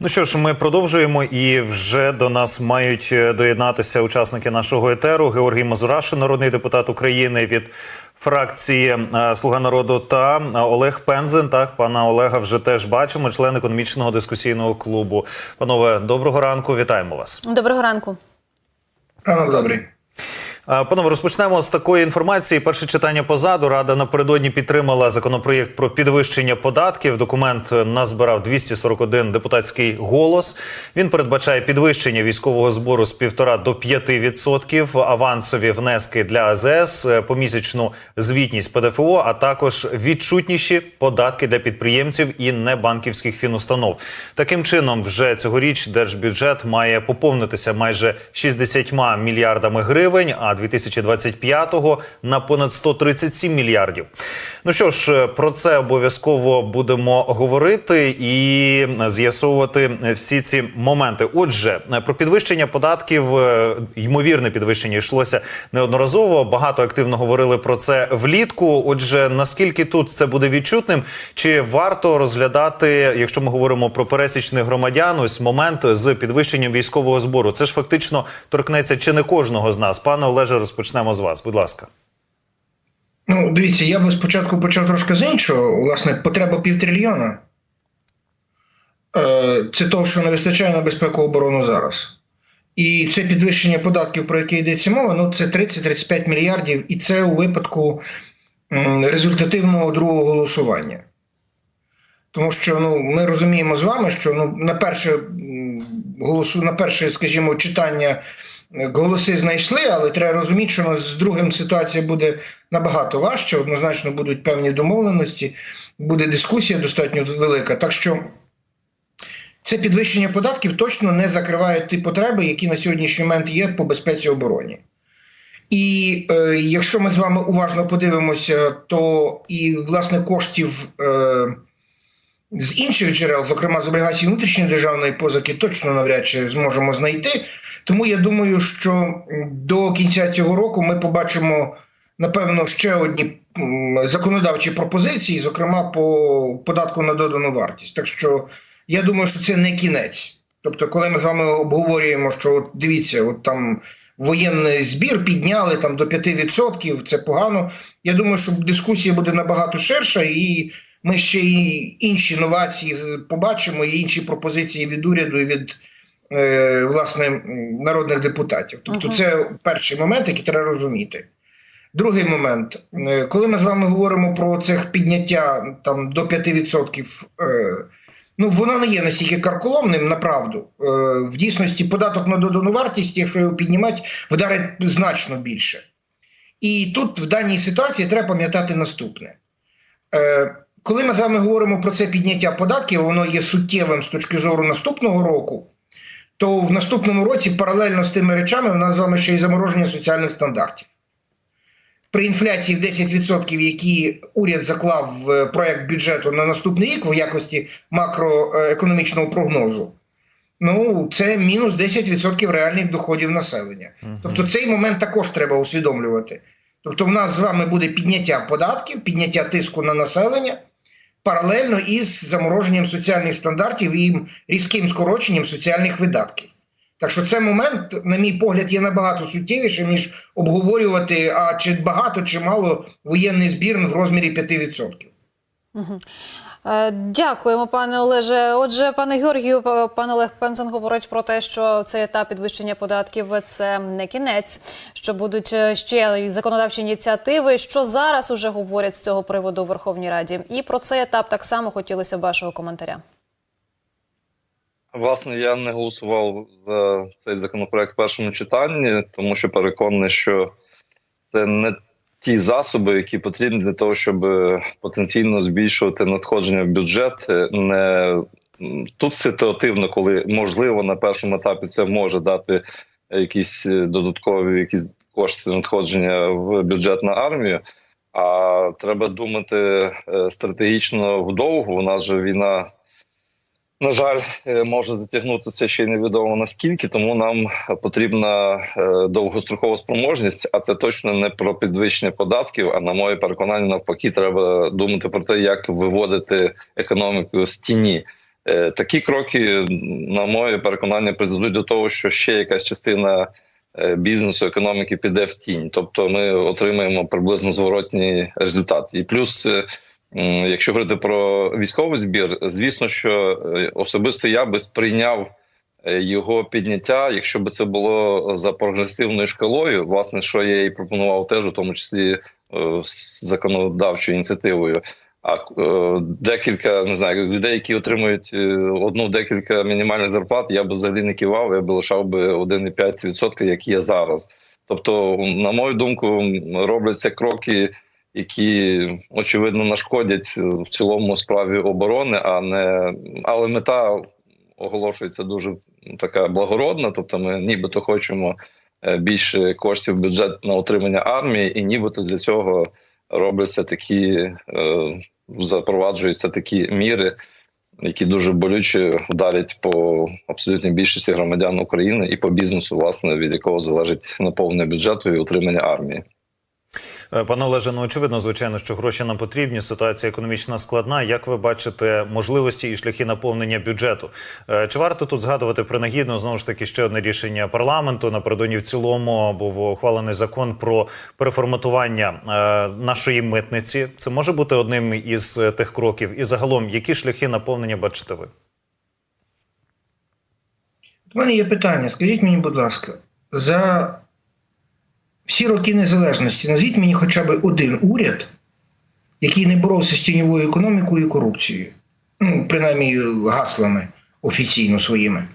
Ну що ж, ми продовжуємо, і вже до нас мають е, доєднатися учасники нашого етеру. Георгій Мазурашин, народний депутат України від фракції е, Слуга народу та е, Олег Пензен. Так, пана Олега вже теж бачимо, член економічного дискусійного клубу. Панове, доброго ранку, вітаємо вас. Доброго ранку. Ранок добрий. Панове, розпочнемо з такої інформації. Перше читання позаду. Рада напередодні підтримала законопроєкт про підвищення податків. Документ назбирав 241 депутатський голос. Він передбачає підвищення військового збору з 1,5 до 5%, авансові внески для АЗС, е, помісячну звітність ПДФО, а також відчутніші податки для підприємців і небанківських фінустанов. Таким чином, вже цьогоріч держбюджет має поповнитися майже 60 мільярдами гривень, а 2025-го на понад 137 мільярдів. Ну що ж, про це обов'язково будемо говорити і з'ясовувати всі ці моменти. Отже, про підвищення податків, е, ймовірне підвищення йшлося неодноразово. Багато активно говорили про це влітку. Отже, наскільки тут це буде відчутним, чи варто розглядати, якщо ми говоримо про пересічних громадян, ось момент з підвищенням військового збору? Це ж фактично торкнеться чи не кожного з нас. Пане Олеже, розпочнемо з вас. Будь ласка. Ну, дивіться, я би спочатку почав трошки з іншого. Власне, потреба півтрильйона. Е, Це того, що не вистачає на безпеку оборону зараз. І це підвищення податків, про яке йдеться мова, ну це 30-35 мільярдів, і це у випадку результативного другого голосування. Тому що ну, ми розуміємо з вами, що ну, на перше голосу, на перше, скажімо, читання голоси знайшли, але треба розуміти, що з другим ситуація буде набагато важче. Однозначно будуть певні домовленості, буде дискусія достатньо велика. Так що це підвищення податків точно не закриває ті потреби, які на сьогоднішній момент є по безпеці обороні. І е, якщо ми з вами уважно подивимося, то і власне коштів. Е, з інших джерел, зокрема з облігацій внутрішньої державної позики, точно навряд чи зможемо знайти. Тому я думаю, що до кінця цього року ми побачимо напевно ще одні законодавчі пропозиції, зокрема по податку на додану вартість. Так що я думаю, що це не кінець. Тобто, коли ми з вами обговорюємо, що от дивіться, от там воєнний збір підняли там до 5%, це погано. Я думаю, що дискусія буде набагато ширша і ми ще й інші новації побачимо, і інші пропозиції від уряду і від власне народних депутатів. Тобто, це перший момент, який треба розуміти. Другий момент, Е, коли ми з вами говоримо про це підняття там до 5%, е, ну воно не є настільки карколомним, направду. Е, в дійсності податок на додану вартість, якщо його піднімати, вдарить значно більше. І тут в даній ситуації треба пам'ятати наступне. Е, коли ми з вами говоримо про це підняття податків, воно є суттєвим з точки зору наступного року, то в наступному році паралельно з тими речами в нас з вами ще й замороження соціальних стандартів. При інфляції в 10%, які уряд заклав в проект бюджету на наступний рік в якості макроекономічного прогнозу, ну це мінус 10% реальних доходів населення. Тобто цей момент також треба усвідомлювати. Тобто, в нас з вами буде підняття податків, підняття тиску на населення паралельно із замороженням соціальних стандартів і різким скороченням соціальних видатків. Так що цей момент, на мій погляд, є набагато суттєвішим, ніж обговорювати, а чи багато чи мало воєнний збір в розмірі 5%. Е, Дякуємо, пане Олеже. Отже, пане Георгію, п- пан Олег Пензен говорить про те, що цей етап підвищення податків це не кінець, що будуть е, ще законодавчі ініціативи. Що зараз уже говорять з цього приводу у Верховній Раді? І про цей етап так само хотілося б вашого коментаря. Власне, я не голосував за цей законопроект в першому читанні, тому що переконаний, що це не ті засоби, які потрібні для того, щоб е, потенційно збільшувати надходження в бюджет. Е, Не тут ситуативно, коли можливо на першому етапі це може дати якісь е, додаткові якісь кошти надходження в бюджет на армію. А треба думати стратегічно вдовго. У нас же війна на жаль, е, може затягнутися ще й невідомо наскільки, тому нам потрібна е, довгострокова спроможність, а це точно не про підвищення податків. А на моє переконання, навпаки, треба думати про те, як виводити економіку з тіні Е, Такі кроки, на моє переконання, призведуть до того, що ще якась частина бізнесу, економіки піде в тінь. Тобто ми отримаємо приблизно зворотній результат. І плюс, якщо говорити про військовий збір, звісно, що е, особисто я би сприйняв е, його підняття, якщо би це було за прогресивною шкалою, власне, що я і пропонував теж, у тому числі е, законодавчою ініціативою. А декілька не знаю людей, які отримують одну декілька мінімальних зарплат, я б взагалі не кивав, я б лишав би 1,5%, як є зараз. Тобто, на мою думку, робляться кроки, які очевидно нашкодять е, в цілому справі оборони, а не але мета оголошується дуже така благородна. Тобто, ми нібито хочемо е, більше коштів бюджет на утримання армії, і нібито для цього робляться такі, е, запроваджуються такі міри, які дуже болюче вдарять по абсолютній більшості громадян України і по бізнесу, власне, від якого залежить наповнення бюджету і утримання армії. Е, Пане Олеже, ну очевидно, звичайно, що гроші нам потрібні. Ситуація економічна складна. Як ви бачите можливості і шляхи наповнення бюджету? Е, Чи варто тут згадувати принагідно знову ж таки ще одне рішення парламенту напередодні в цілому був ухвалений закон про переформатування е, нашої митниці? Це може бути одним із тих кроків. І загалом, які шляхи наповнення бачите ви? У мене є питання. Скажіть мені, будь ласка, за всі роки незалежності назвіть мені хоча б один уряд, який не боровся з тіньовою економікою і корупцією. Ну, принаймні гаслами офіційно своїми.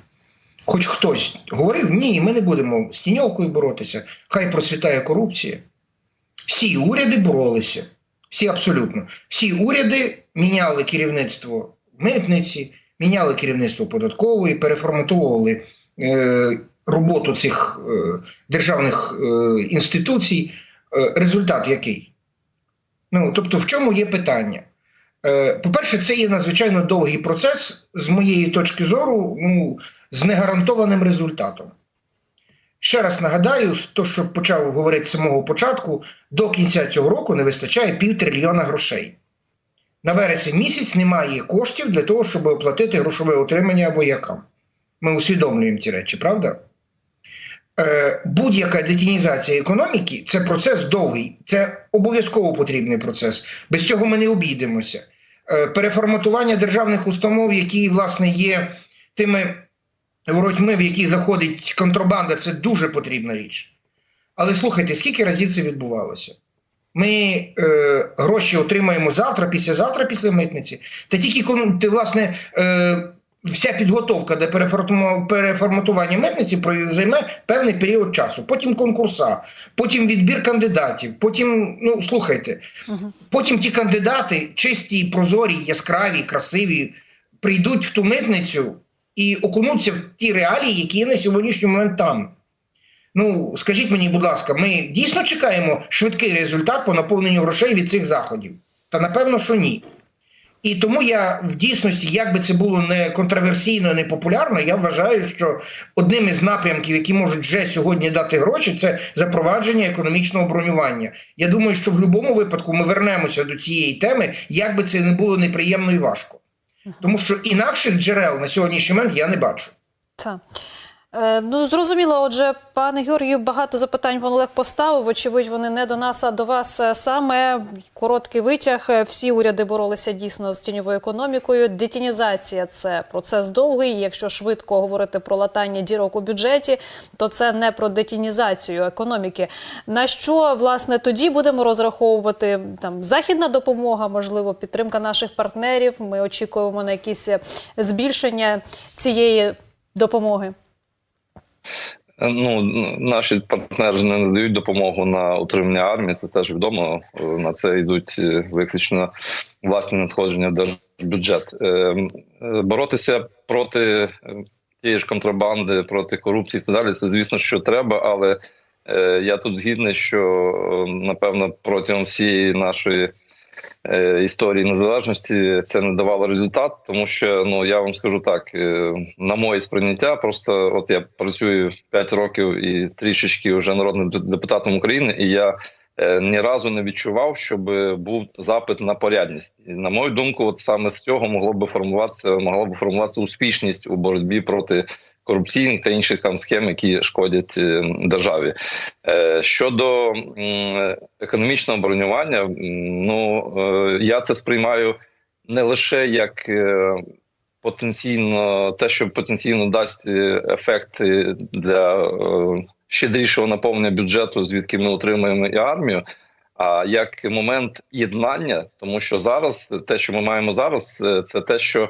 Хоч хтось говорив, ні, ми не будемо з тіньовкою боротися, хай процвітає корупція. Всі уряди боролися. Всі абсолютно. Всі уряди міняли керівництво митниці, міняли керівництво податкової, переформатовували е, роботу цих е, державних е, інституцій. Е, результат який? Ну, тобто, в чому є питання? По-перше, це є надзвичайно довгий процес, з моєї точки зору, ну, з негарантованим результатом. Ще раз нагадаю, то, що почав говорити з самого початку, до кінця цього року не вистачає півтрильйона грошей. На вересень місяць немає коштів для того, щоб оплатити грошове утримання воякам. Ми усвідомлюємо ці речі, правда? Е, будь-яка детінізація економіки це процес довгий, це обов'язково потрібний процес. Без цього ми не обійдемося. Е, переформатування державних установ, які, власне, є тими воротьми, в які заходить контрабанда, це дуже потрібна річ. Але слухайте, скільки разів це відбувалося? Ми е, гроші отримаємо завтра, післязавтра, після митниці. Та тільки власне, е, вся підготовка до переформатування митниці займе певний період часу. Потім конкурса, потім відбір кандидатів, потім, ну слухайте, потім ті кандидати, чисті, прозорі, яскраві, красиві, прийдуть в ту митницю і окунуться в ті реалії, які є на сьогоднішній момент там. Ну, скажіть мені, будь ласка, ми дійсно чекаємо швидкий результат по наповненню грошей від цих заходів? Та напевно, що ні. І тому я в дійсності, як би це було не контроверсійно, не популярно, я вважаю, що одним із напрямків, які можуть вже сьогодні дати гроші, це запровадження економічного бронювання. Я думаю, що в будь-якому випадку ми вернемося до цієї теми, як би це не було неприємно і важко. Тому що інакших джерел на сьогоднішній момент я не бачу. Так. Е, ну, зрозуміло, отже, пане Георгію, багато запитань пан Олег поставив. Очевидь, вони не до нас, а до вас саме. Короткий витяг. Всі уряди боролися дійсно з тіньовою економікою. Детінізація це процес довгий. Якщо швидко говорити про латання дірок у бюджеті, то це не про детінізацію економіки. На що власне тоді будемо розраховувати там західна допомога, можливо, підтримка наших партнерів. Ми очікуємо на якісь збільшення цієї допомоги. Ну наші партнери не надають допомогу на утримання армії. Це теж відомо. Е, На це йдуть е, виключно власні надходження в держбюджет. Е, е, Боротися проти е, тієї ж контрабанди, проти корупції і так далі. Це звісно, що треба, але е, я тут згідний, що е, напевно протягом всієї нашої е, історії незалежності це не давало результат, тому що ну я вам скажу так: е, на моє сприйняття, просто от я працюю 5 років і трішечки вже народним депутатом України, і я е, ні разу не відчував, щоб був запит на порядність. І, на мою думку, от саме з цього могло би формуватися, могла б формуватися успішність у боротьбі проти корупційних та інших там схем, які шкодять е, державі. Е, Щодо економічного бронювання, ну е, я це сприймаю не лише як потенційно те, що потенційно дасть е, ефект е, для щедрішого наповнення бюджету, звідки ми отримуємо і армію. А як момент єднання, тому що зараз те, що ми маємо зараз, це те, що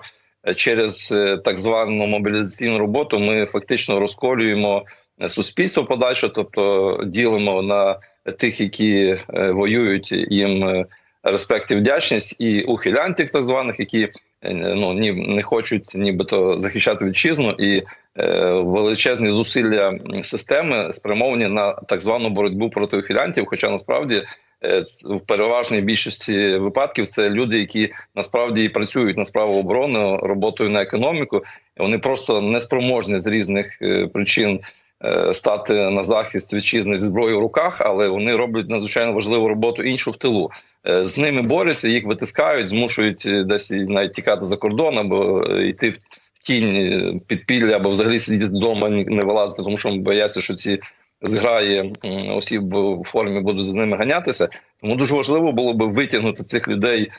через е, так звану мобілізаційну роботу ми фактично розколюємо е, суспільство подальше, тобто ділимо на тих, які е, воюють їм респект і вдячність, і ухилянтів, так званих, які ну ні не хочуть нібито захищати вітчизну, і е, величезні зусилля системи спрямовані на так звану боротьбу проти ухилянтів. Хоча насправді е, в переважній більшості випадків це люди, які насправді працюють на справу оборони роботою на економіку. Вони просто неспроможні з різних е, причин. Е, Стати на захист вітчизни зі зброєю в руках, але вони роблять надзвичайно важливу роботу іншу в тилу. Е, З ними борються, їх витискають, змушують е, десь навіть тікати за кордон або йти в тінь підпілля, або взагалі сидіти вдома, не вилазити, тому що бояться, що ці зграї осіб в формі будуть за ними ганятися. Тому дуже важливо було би витягнути цих людей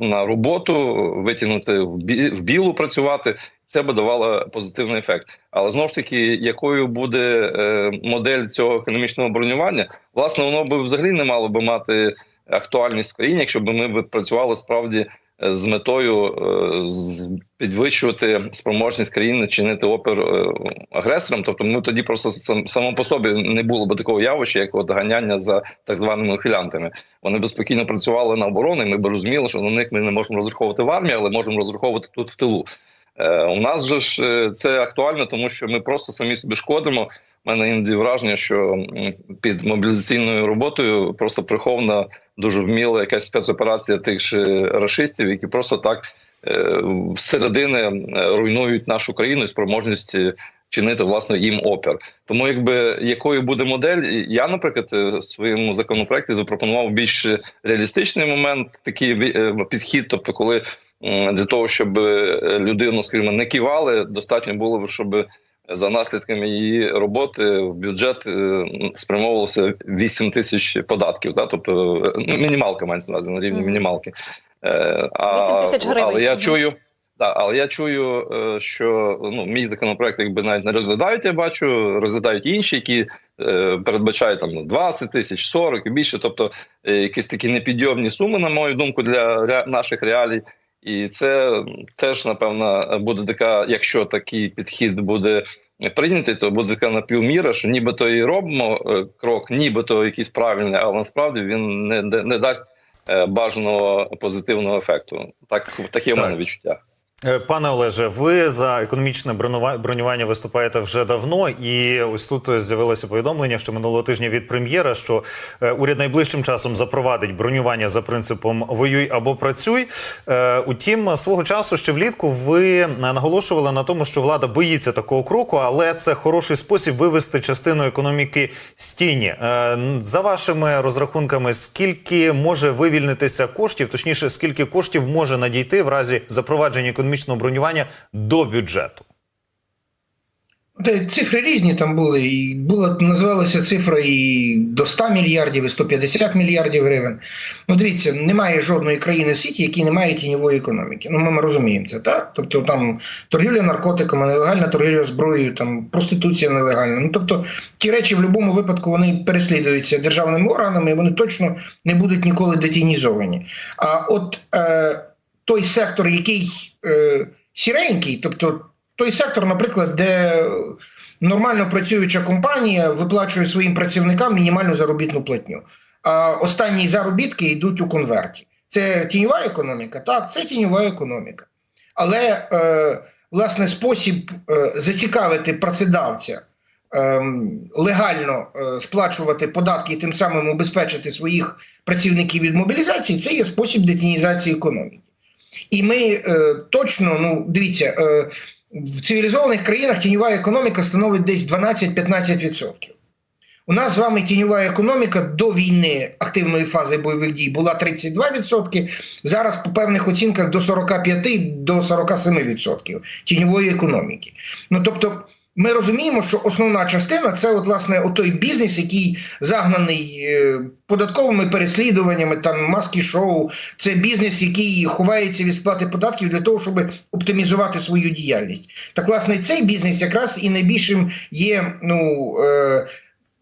на роботу, витягнути в бі- в білу працювати. Це би давало позитивний ефект. Але знову ж таки, якою буде е, модель цього економічного бронювання, власне, воно би взагалі не мало би мати актуальність в країні, якщо б ми б працювали справді е, з метою е, підвищувати спроможність країни чинити опір е, агресорам. Тобто, ми тоді просто сам само по собі не було б такого явища, як от ганяння за так званими ухилянтами. Вони б спокійно працювали на оборону, і ми б розуміли, що на них ми не можемо розраховувати в армії, але можемо розраховувати тут в тилу. Е, У нас же ж це актуально, тому що ми просто самі собі шкодимо. У мене іноді враження, що під мобілізаційною роботою просто прихована дуже вміла якась спецоперація тих же рашистів, які просто так е, всередини е, руйнують нашу країну і спроможність е, чинити власне їм опір. Тому, якби якою буде модель, я, наприклад, е, в своєму законопроекті запропонував більш реалістичний момент, такий е, підхід, тобто, коли для того, щоб е, людину, скажімо, не кивали, достатньо було б, щоб за наслідками її роботи в бюджет е, спрямовувалося 8 тисяч податків, да? тобто е, мінімалка мається на на рівні мінімалки. Е, а- 8 тисяч гривень. Але я чую. Так, але я чую, що ну мій законопроект якби навіть не розглядають. Я бачу, розглядають інші, які е, передбачають там ну, 20 тисяч, 40 і більше. Тобто е, якісь такі непідйомні суми, на мою думку, для ре- наших реалій. І це теж напевно буде така, якщо такий підхід буде прийнятий, то буде така напівміра, що нібито і робимо е, крок, нібито якийсь правильний, але насправді він не, не, не дасть е, бажаного позитивного ефекту. Так таке в Так. мене відчуття. Е, Пане Олеже, ви за економічне бронювання виступаєте вже давно, і ось тут з'явилося повідомлення, що минулого тижня від прем'єра, що е, уряд найближчим часом запровадить бронювання за принципом воюй або працюй. Е, Утім, свого часу ще влітку ви наголошували на тому, що влада боїться такого кроку, але це хороший спосіб вивести частину економіки з тіні. За вашими розрахунками, скільки може вивільнитися коштів, точніше, скільки коштів може надійти в разі запровадження економічного бронювання до бюджету? Цифри різні там були, і була називалася цифра і до 100 мільярдів, і 150 мільярдів гривень. Ну, дивіться, немає жодної країни в світі, які не має тіньової економіки. Ну, ми розуміємо це, так? Тобто там торгівля наркотиками, нелегальна торгівля зброєю, там проституція нелегальна. Ну тобто ті речі в будь-якому випадку вони переслідуються державними органами, і вони точно не будуть ніколи детінізовані. А от е, той сектор, який е, сіренький, тобто той сектор, наприклад, де нормально працююча компанія виплачує своїм працівникам мінімальну заробітну платню. А останні заробітки йдуть у конверті. Це тіньова економіка? Так, це тіньова економіка. Але е, власне спосіб е, зацікавити працедавця ем, легально е, сплачувати податки і тим самим убезпечити своїх працівників від мобілізації, це є спосіб детінізації економіки. І ми е, точно, ну дивіться, е, в цивілізованих країнах тіньова економіка становить десь 12-15%. У нас з вами тіньова економіка до війни активної фази бойових дій була 32%, зараз по певних оцінках до 45 до 47% тіньової економіки. Ну тобто. Ми розуміємо, що основна частина це от власне той бізнес, який загнаний е, податковими переслідуваннями, там маски шоу. Це бізнес, який ховається від сплати податків для того, щоб оптимізувати свою діяльність. Так, власне, цей бізнес якраз і найбільшим є ну. Е,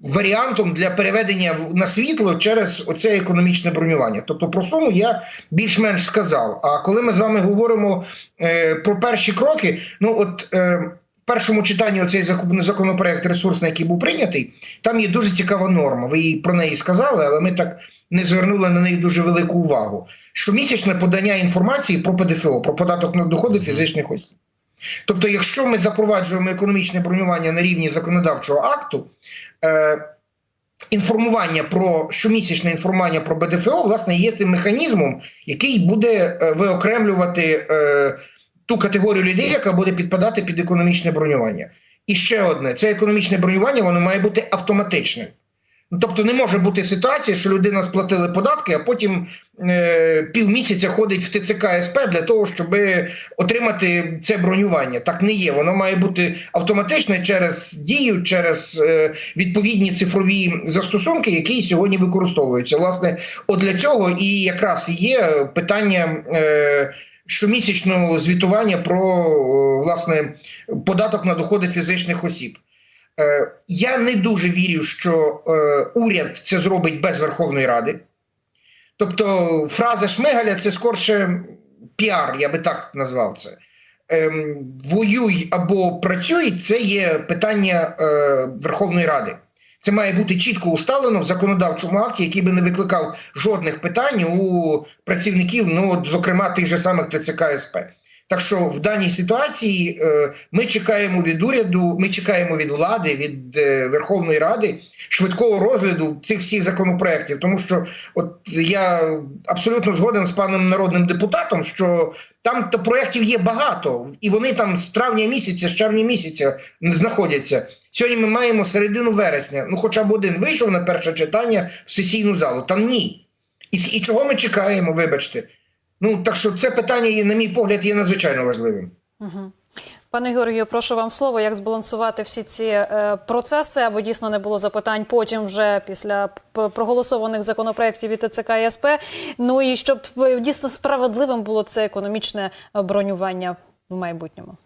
Варіантом для переведення на світло через оце економічне бронювання. Тобто про суму я більш-менш сказав. А коли ми з вами говоримо е, про перші кроки, ну от е, в першому читанні оцей закон- законопроект ресурсний, який був прийнятий, там є дуже цікава норма. Ви їй про неї сказали, але ми так не звернули на неї дуже велику увагу. Щомісячне подання інформації про ПДФО, про податок на доходи фізичних осіб. Тобто, якщо ми запроваджуємо економічне бронювання на рівні законодавчого акту, е, інформування про щомісячне інформування про БДФО, власне, є тим механізмом, який буде е, виокремлювати е, ту категорію людей, яка буде підпадати під економічне бронювання. І ще одне: це економічне бронювання, воно має бути автоматичним. Ну, тобто не може бути ситуація, що людина сплатили податки, а потім е, півмісяця ходить в ТЦК СП для того, щоб отримати це бронювання. Так не є. Воно має бути автоматичне через дію, через е, відповідні цифрові застосунки, які сьогодні використовуються. Власне, от для цього і якраз є питання. Е, Щомісячного звітування про власне податок на доходи фізичних осіб. Е, Я не дуже вірю, що е, уряд це зробить без Верховної Ради. Тобто, фраза Шмигаля це скорше піар, я би так назвав це. Ем, воюй або працюй це є питання е, Верховної Ради. Це має бути чітко усталено в законодавчому акті, який би не викликав жодних питань у працівників, ну, от, зокрема, тих же самих ТЦК СП. Так що в даній ситуації е, ми чекаємо від уряду, ми чекаємо від влади, від е, Верховної Ради швидкого розгляду цих всіх законопроєктів. Тому що от я абсолютно згоден з паном народним депутатом, що там проєктів є багато, і вони там з травня місяця, з червня місяця знаходяться. Сьогодні ми маємо середину вересня. Ну, хоча б один вийшов на перше читання в сесійну залу. Там ні. І, і чого ми чекаємо, вибачте? Ну так що це питання, на мій погляд, є надзвичайно важливим. Пане Георгію, прошу вам слово, як збалансувати всі ці е, процеси, аби дійсно не було запитань потім, вже після проголосованих законопроєктів від ТЦК і СП. Ну і щоб е, дійсно справедливим було це економічне бронювання в майбутньому.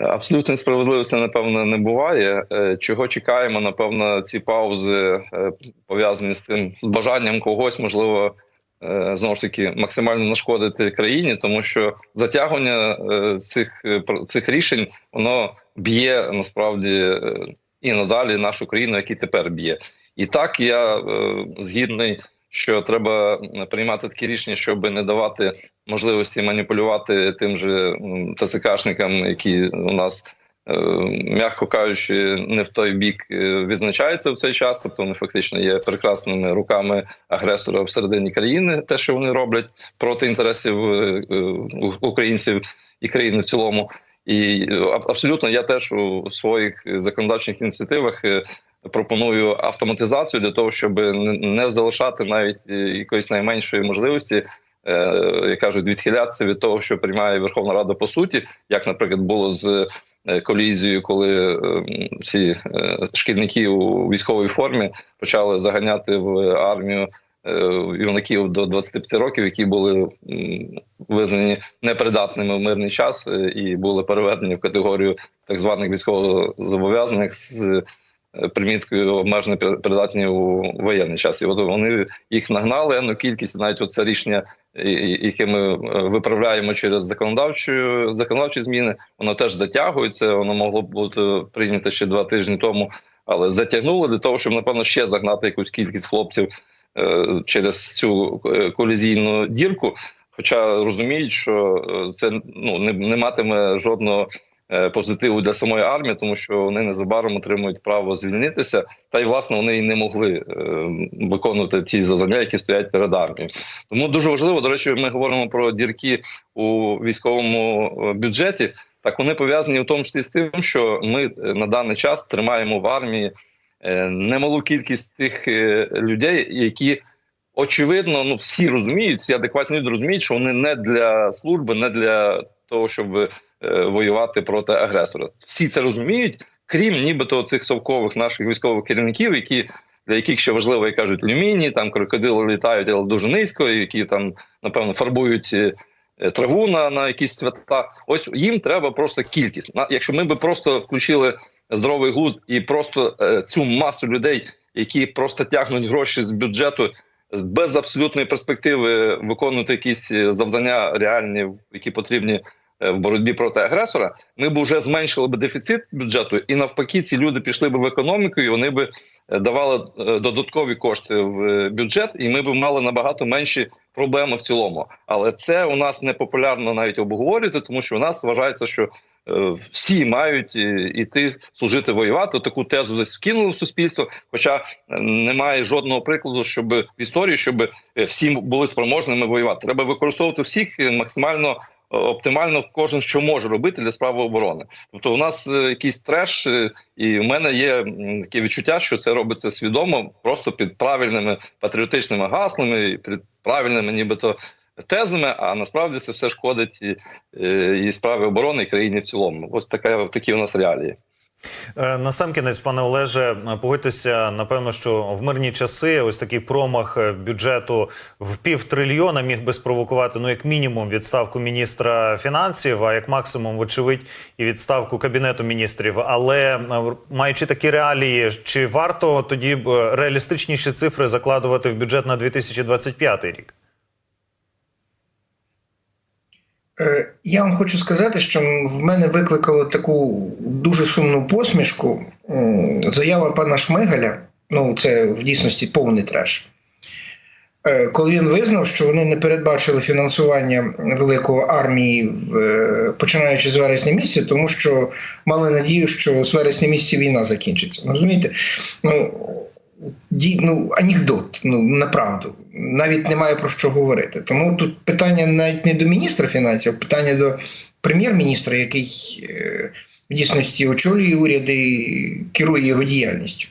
Абсолютної справедливості, напевно, не буває. Е, Чого чекаємо? Напевно, ці паузи е, пов'язані з тим з бажанням когось, можливо, е, знову ж таки максимально нашкодити країні, тому що затягування цих цих рішень воно б'є насправді і надалі нашу країну, як і тепер б'є. І так я згідний, що треба приймати такі рішення, щоб не давати можливості маніпулювати тим же ТЦКшникам, які у нас. е, М'яко кажучи, не в той бік е, відзначаються в цей час, тобто вони фактично є прекрасними руками агресора всередині країни, те, що вони роблять проти інтересів е, українців і країни в цілому. І аб- абсолютно я теж у своїх законодавчих ініціативах пропоную автоматизацію для того, щоб не- залишати навіть е, якоїсь найменшої можливості. е, Як кажуть, відхилятися від того, що приймає Верховна Рада по суті, як, наприклад, було з е, колізією, коли ці шкільники у військовій формі почали заганяти в армію юнаків до 25 років, які були визнані непридатними в мирний час і були переведені в категорію так званих військовозобов'язаних з приміткою обмежено придатні у воєнний час. І от вони їх нагнали ну, кількість, навіть оце рішення, яке ми е, виправляємо через законодавчу законодавчі зміни, воно теж затягується. Воно могло бути прийнято ще два тижні тому, але затягнули для того, щоб напевно ще загнати якусь кількість хлопців е, через цю е, колізійну дірку. Хоча розуміють, що е, це ну не, не матиме жодного е, позитиву для самої армії, тому що вони незабаром отримують право звільнитися, та й власне вони і не могли е, виконувати ті завдання, які стоять перед армією. Тому дуже важливо. До речі, ми говоримо про дірки у військовому е, бюджеті. Так вони пов'язані в тому числі з тим, що ми е, на даний час тримаємо в армії е, немалу кількість тих е, людей, які очевидно, ну всі розуміють, всі адекватні люди розуміють, що вони не для служби, не для того, щоб е, воювати проти агресора. Всі це розуміють, крім нібито цих совкових наших військових керівників, які для яких ще важливо, як кажуть, люміні, там крокодили літають, але дуже низько, які там напевно фарбують. е, е, Траву на, на якісь свята, ось їм треба просто кількість. На якщо ми би просто включили здоровий глузд і просто е, цю масу людей, які просто тягнуть гроші з бюджету без абсолютної перспективи виконувати якісь е, завдання реальні, які потрібні е, в боротьбі проти агресора, ми б вже зменшили б дефіцит бюджету, і навпаки, ці люди пішли б в економіку, і вони б е, давали е, додаткові кошти в е, бюджет, і ми б мали набагато менші проблеми в цілому. Але це у нас не популярно навіть обговорювати, тому що у нас вважається, що е, всі мають е, іти служити воювати. Таку тезу десь вкинули в суспільство. Хоча е, немає жодного прикладу, щоб в історії, щоб е, всі були спроможними воювати. Треба використовувати всіх е, максимально. Оптимально кожен що може робити для справи оборони. Тобто, у нас е, якийсь треш, е, і в мене є таке відчуття, що це робиться свідомо, просто під правильними патріотичними гаслами, під правильними, нібито тезами. А насправді це все шкодить і, е, і справі оборони і країні в цілому. Ось така такі у нас реалії. Е, На сам кінець, пане Олеже, погодьтеся, напевно, що в мирні часи ось такий промах е, бюджету в пів трильйона міг би спровокувати, ну як мінімум, відставку міністра фінансів, а як максимум, вочевидь, і відставку кабінету міністрів. Але е, маючи такі реалії, чи варто тоді реалістичніші цифри закладувати в бюджет на 2025 рік? Е, Я вам хочу сказати, що в мене викликало таку дуже сумну посмішку заява пана Шмигаля. Ну, це в дійсності повний треш. Е, Коли він визнав, що вони не передбачили фінансування великої армії, е, починаючи з вересня місяця, тому що мали надію, що з вересня місяця війна закінчиться. Розумієте? Ну, ну, анекдот, ну направду. Навіть немає про що говорити. Тому тут питання навіть не до міністра фінансів, питання до прем'єр-міністра, який е, в дійсності очолює уряд і керує його діяльністю.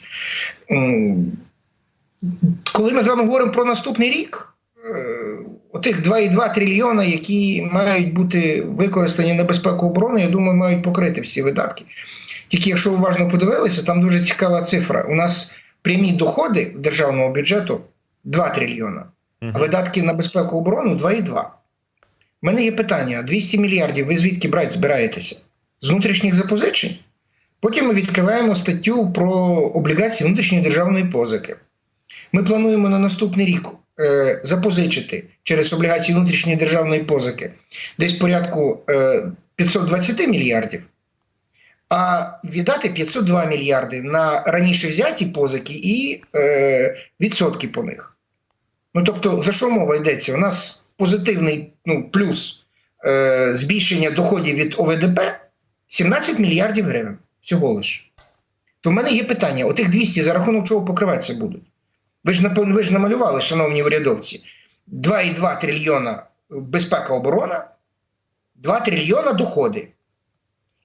Коли ми з вами говоримо про наступний рік, е, отих 2,2 трильйона, які мають бути використані на безпеку оборони, я думаю, мають покрити всі видатки. Тільки якщо уважно подивилися, там дуже цікава цифра. У нас прямі доходи державного бюджету 2 трильйона, а видатки на безпеку оборону 2,2. У мене є питання: 200 мільярдів ви звідки брати збираєтеся? З внутрішніх запозичень? Потім ми відкриваємо статтю про облігації внутрішньої державної позики. Ми плануємо на наступний рік е, запозичити через облігації внутрішньої державної позики десь порядку е, 520 мільярдів, а віддати 502 мільярди на раніше взяті позики і е, відсотки по них. Ну тобто, за що мова йдеться? У нас позитивний ну, плюс е, збільшення доходів від ОВДП 17 мільярдів гривень всього лише. То в мене є питання: отих 200 за рахунок чого покриватися будуть? Ви ж, ви ж намалювали, шановні урядовці, 2,2 трильйона безпека оборона, 2 трильйона доходи.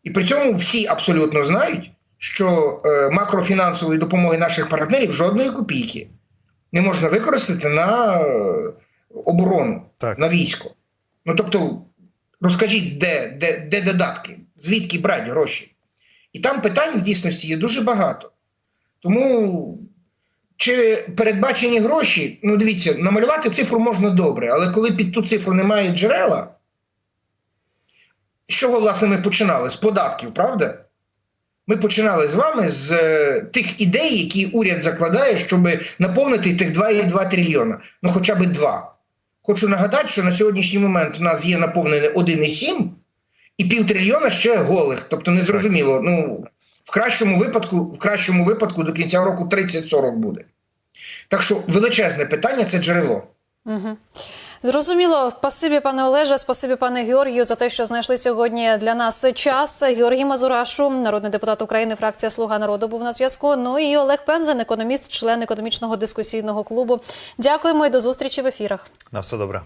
І при цьому всі абсолютно знають, що е, макрофінансової допомоги наших партнерів жодної копійки не можна використати на е, оборону, Так. на військо. Ну тобто, розкажіть, де, де, де додатки, звідки брати гроші. І там питань в дійсності є дуже багато. Тому чи передбачені гроші, ну дивіться, намалювати цифру можна добре, але коли під ту цифру немає джерела, з чого, власне, ми починали? З податків, правда? Ми починали з вами з е, тих ідей, які уряд закладає, щоб наповнити тих 2,2 трильйона. Ну, хоча б 2. Хочу нагадати, що на сьогоднішній момент у нас є наповнене 1,7 і пів трильйона ще голих. Тобто незрозуміло. Ну, в кращому випадку, в кращому випадку до кінця року 30-40 буде. Так що величезне питання це джерело. Угу. Зрозуміло, спасибі, пане Олеже, спасибі, пане Георгію, за те, що знайшли сьогодні для нас час. Георгій Мазурашу, народний депутат України, фракція Слуга народу, був на зв'язку. Ну і Олег Пензен, економіст, член економічного дискусійного клубу. Дякуємо і до зустрічі в ефірах. На все добре.